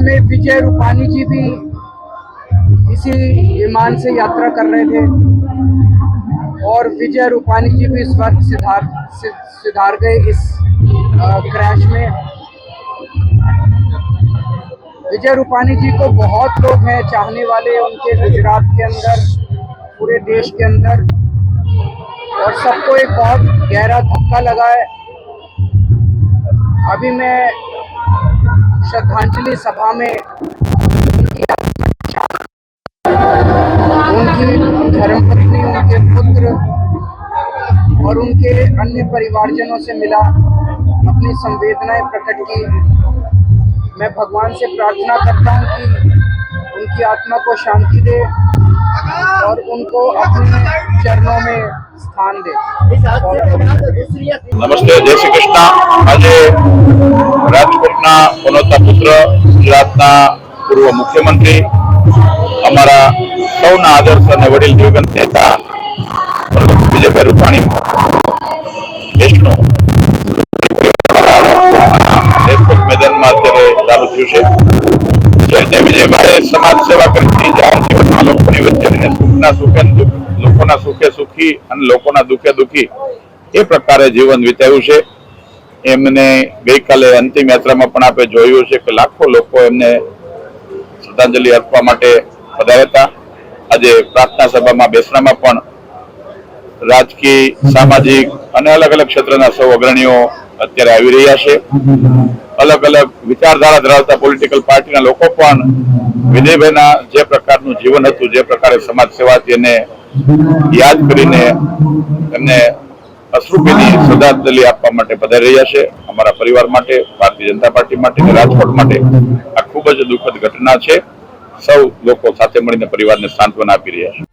इसमें विजय रूपानी जी भी इसी विमान से यात्रा कर रहे थे। और विजय रूपानी जी भी इस वक्त सिधार सिधार गए इस क्रैश में। विजय रूपानी जी को बहुत लोग हैं चाहने वाले उनके गुजरात के अंदर, पूरे देश के अंदर। और सबको एक बहुत गहरा धक्का लगा है। अभी मैं श्रद्धांजलि सभा में उनकी धर्मपत्नी, उनके पुत्र और उनके अन्य परिवारजनों से मिला अपनी संवेदनाएँ प्रकट की। मैं भगवान से प्रार्थना करता हूँ कि उनकी आत्मा को शांति दे और उनको अपने चरणों में स्थान दे। नमस्ते, जय श्री कृष्णा। રાજકોટના પનોતા પુત્ર, ગુજરાતના પૂર્વ મુખ્યમંત્રી, અમારા સૌના આદર્શ અને વડીલ દિવગંત નેતા, વિજયભાઈ રૂપાણી, દેશનો મેદાનમાં સમાજ સેવા કરી જાહેર લોકોના સુખે સુખી અને લોકોના દુઃખે દુઃખી એ પ્રકારે જીવન વિતાવ્યું છે. એમને ગઈકાલે અંતિમ યાત્રામાં પણ આપણે જોયું છે કે લાખો લોકો એમને શ્રદ્ધાંજલિ અર્પવા માટે પધાર્યા આજે પ્રાર્થના સભામાં બેસણામાં પણ રાજકીય, સામાજિક અને અલગ અલગ ક્ષેત્રના સૌ અગ્રણીઓ અત્યારે આવી રહ્યા છે. અલગ અલગ વિચારધારા ધરાવતા પોલિટિકલ પાર્ટીના લોકો પણ વિજયભાઈના જે પ્રકારનું જીવન હતું, જે પ્રકારે સમાજ સેવાથી એને યાદ કરીને એમને અશ્રુભીની શ્રદ્ધાંજલિ આપવા માટે પધારી રહ્યા છે. અમારા પરિવાર માટે, ભારતીય જનતા પાર્ટી માટે અને રાજકોટ માટે આ ખૂબ જ દુઃખદ ઘટના છે. સૌ લોકો સાથે મળીને પરિવારને સાંત્વના આપી રહ્યા છે.